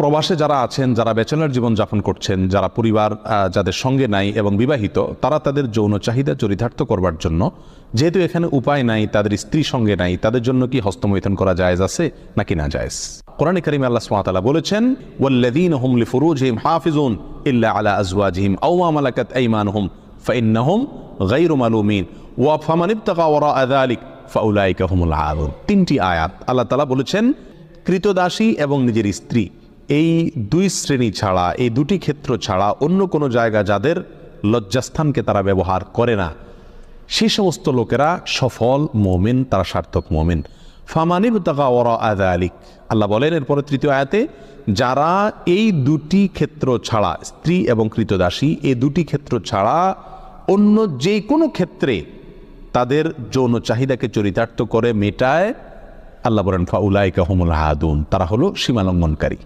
প্রবাসে যারা আছেন, যারা ব্যাচেলার জীবন যাপন করছেন, যারা পরিবার যাদের সঙ্গে নাই এবং বিবাহিত, তারা তাদের যৌন চাহিদা চরিতার্থ করবার জন্য, যেহেতু এখানে উপায় নাই, তাদের স্ত্রী সঙ্গে নাই, তাদের জন্য কি হস্তমৈথন করা জায়েজ আছে নাকি না জায়েজ? কোরআন করিম আল্লাহ সুবহানাহু বলেছেন, ওয়াল্লাযীন হুম লিফুরুজিহিম হাফিজুন ইল্লা আলা আজওয়াজিহিম আও মা মালাকাত আইমানুহুম, ফাইন্নাহুম গায়রু মালুমিন, ওয়া ফামান ইবতাগা ওয়ারাআ যালিক, ফাউলাইকা হুমুল আদুন তিনটি আয়াত আল্লাহ তাআলা বলেছেন, কৃতদাসী এবং নিজের স্ত্রী এই দুই শ্রেণি ছাড়া, এই দুটি ক্ষেত্র ছাড়া অন্য কোনো জায়গা যাদের লজ্জাস্থানকে তারা ব্যবহার করে না। সেই সমস্ত লোকেরা সফল মোমেন, তারা সার্থক মোমেন। ফামানিব তাকা ওরা আদা আলিক আল্লাহ বলেন এরপরে তৃতীয় আয়াতে, যারা এই দুটি ক্ষেত্র ছাড়া, স্ত্রী এবং কৃতদাসী, এই দুটি ক্ষেত্র ছাড়া অন্য যে কোনো ক্ষেত্রে তাদের যৌন চাহিদাকে চরিতার্থ করে মেটায়, আল্লাহ বলেন ফাউলাইকা হুমুল হাদুন। তারা হলো সীমালঙ্ঘনকারী।